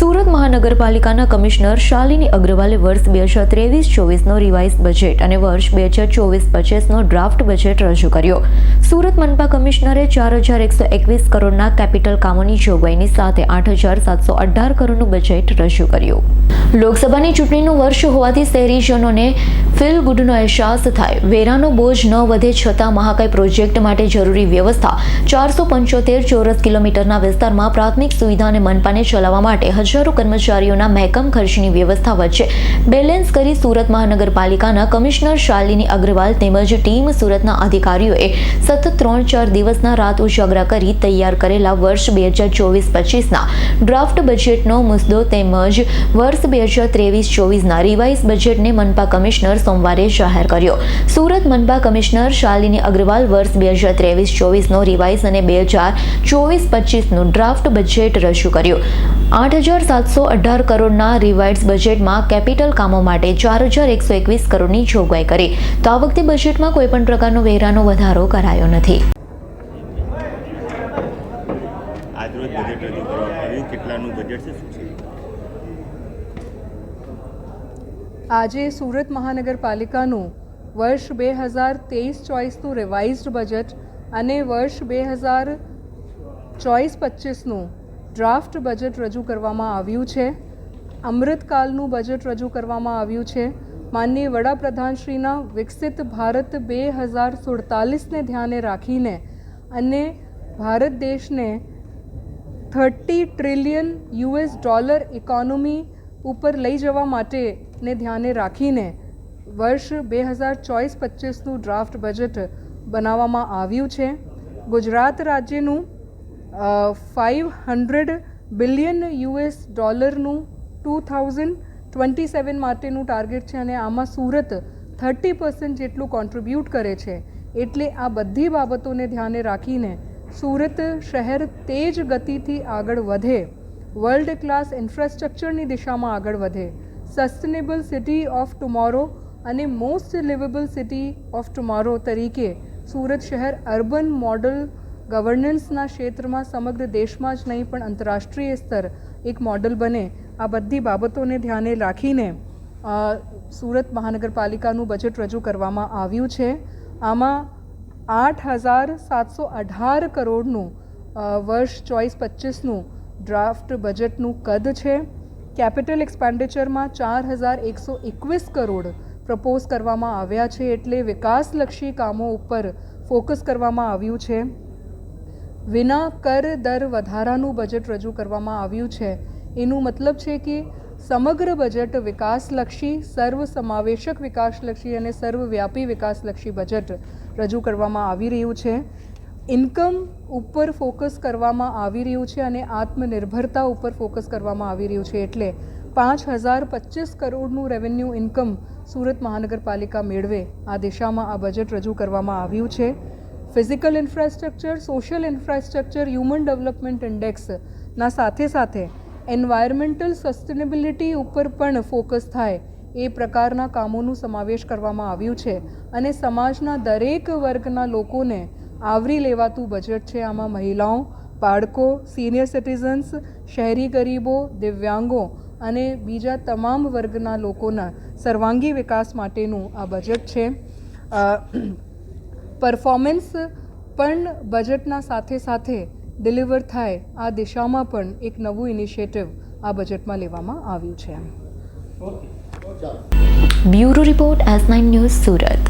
સુરત મહાનગરપાલિકાના કમિશનર શાલિની અગ્રવાલે વર્ષ બે હજાર ત્રેવીસ, ચોવીસનો રિવાઇઝ બજેટ અને વર્ષ બે હજાર ચોવીસ, પચીસનો ડ્રાફ્ટ બજેટ રજૂ કર્યો. સુરત મનપા કમિશનરે ચાર હજાર એકસો એકવીસ કરોડના કેપિટલ કામોની જોગવાઈની સાથે આઠ હજાર સાતસો અઢાર કરોડનું બજેટ રજૂ કર્યું. લોકસભાની ચૂંટણીનું વર્ષ હોવાથી શહેરીજનોને ફીલ ગુડનો અહેસાસ થાય. વેરાનો બોજ ન વધે છતાં મહાકાય પ્રોજેક્ટ માટે જરૂરી વ્યવસ્થા ચારસો પંચોતેર ચોરસ કિલોમીટરના વિસ્તારમાં પ્રાથમિક સુવિધા અને મનપાને ચલાવવા માટે હજારો કર્મચારીઓના મહેકમ ખર્ચની વ્યવસ્થા વચ્ચે બેલેન્સ કરી સુરત મહાનગરપાલિકાના કમિશનર શાલિની અગ્રવાલ તેમજ ટીમ સુરતના અધિકારીઓએ સતત ત્રણ ચાર દિવસના રાત ઉજાગરા કરી તૈયાર કરેલા વર્ષ બે હજાર ચોવીસ પચીસના ડ્રાફ્ટ બજેટનો મુદ્દો તેમજ વર્ષ બે હજાર ત્રેવીસ ચોવીસના રિવાઇઝ બજેટને મનપા કમિશનર સોમવારે જાહેર કર્યો. સુરત મનપા કમિશનર શાલિની અગ્રવાલ વર્ષ બે હજાર ત્રેવીસ ચોવીસનો રિવાઇઝ અને બે હજાર ચોવીસ પચીસનું ડ્રાફ્ટ બજેટ રજૂ કર્યું. આઠ હજાર સાતસો અઢાર કરોડના રિવાઇડ્સ બજેટમાં કેપિટલ કામો માટે ચાર હજાર એકસો એકવીસ કરોડની જોગવાઈ કરી. તો આ વખતે બજેટમાં કોઈપણ પ્રકારનો વેરાનો વધારો કરાયો નથી. આજરોજ બજેટ રજૂ કરવામાં આવ્યું. કેટલાનું બજેટ છે? શું છે? આજે સુરત મહાનગરપાલિકાનું વર્ષ બે હજાર તેવીસ ચોવીસનું રિવાઇઝડ બજેટ અને વર્ષ બે હજાર ચોવીસ પચીસનું ડ્રાફ્ટ બજેટ રજૂ કરવામાં આવ્યું છે, અમૃતકાલનું બજેટ રજૂ કરવામાં આવ્યું છે. માનનીય વડાપ્રધાનશ્રીના વિકસિત ભારત બે હજાર સુડતાલીસને ધ્યાને રાખીને અને ભારત દેશને thirty trillion US dollar economy ઉપર લઈ જવા માટેને ધ્યાને રાખીને વર્ષ બે હજાર ચોવીસ પચીસનું ડ્રાફ્ટ બજેટ બનાવવામાં આવ્યું છે. ગુજરાત રાજ્યનું ફાઇવ હંડ્રેડ બિલિયન યુએસ ડોલરનું ટુ થાઉઝન્ડ ટ્વેન્ટી સેવન માટેનું ટાર્ગેટ છે અને આમાં સુરત થર્ટી પર્સન્ટ જેટલું કોન્ટ્રીબ્યુટ કરે છે. એટલે આ બધી બાબતોને ધ્યાને રાખીને સુરત શહેર તેજ ગતિથી આગળ વધે. વર્લ્ડ ક્લાસ ઇન્ફ્રાસ્ટ્રક્ચરની દિશામાં આગળ વધે. સસ્ટેનેબલ સિટી ઓફ ટુમોરો અને most liveable city of tomorrow તરીકે સુરત શહેર અર્બન મોડલ ગવર્નન્સના ક્ષેત્રમાં સમગ્ર દેશમાં જ નહીં, પણ આંતરરાષ્ટ્રીય સ્તર એક મોડલ બને. આ બધી બાબતોને ધ્યાને રાખીને સુરત મહાનગરપાલિકાનું બજેટ રજૂ કરવામાં આવ્યું છે. આમાં આઠ હજાર સાતસો અઢાર કરોડનું વર્ષ ચોઈસ પચીસનું ડ્રાફ્ટ બજેટનું કદ છે. કેપિટલ એક્સપેન્ડિચરમાં ચાર હજાર એકસો એકવીસ કરોડ પ્રપોઝ કરવામાં આવ્યા છે એટલે વિકાસલક્ષી કામો ઉપર ફોકસ કરવામાં આવ્યું છે. વિના કર દર વધારાનું બજેટ રજૂ કરવામાં આવ્યું છે. એનું મતલબ છે કે સમગ્ર બજેટ વિકાસલક્ષી સર્વ સમાવેશક વિકાસલક્ષી અને સર્વવ્યાપી વિકાસલક્ષી બજેટ રજૂ કરવામાં આવી રહ્યું છે. ઇન્કમ ઉપર ફોકસ કરવામાં આવી રહ્યું છે અને આત્મનિર્ભરતા ઉપર ફોકસ કરવામાં આવી રહ્યું છે. એટલે પાંચ હજાર પચીસ કરોડનું રેવન્યુ ઇન્કમ સુરત મહાનગરપાલિકા મેળવે. આ દિશામાં આ બજેટ રજૂ કરવામાં આવ્યું છે. Physical infrastructure, social infrastructure, human development ઇન્ડેક્સના સાથે સાથે એન્વાયરમેન્ટલ સસ્ટેનેબિલિટી ઉપર પણ ફોકસ થાય એ પ્રકારના કામોનું સમાવેશ કરવામાં આવ્યું છે. અને સમાજના દરેક વર્ગના લોકોને આવરી લેવાતું બજેટ છે આમાં મહિલાઓ, બાળકો, સિનિયર સિટીઝન્સ, શહેરી ગરીબો, દિવ્યાંગો અને બીજા તમામ વર્ગના લોકોના સર્વાંગી વિકાસ માટેનું આ બજેટ છે. પરફોર્મન્સ પણ બજેટના સાથે સાથે ડિલિવર થાય આ દિશામાં પણ એક નવું ઇનિશિયેટિવ આ બજેટમાં લેવામાં આવ્યું છે. Bureau report S nine news Surat.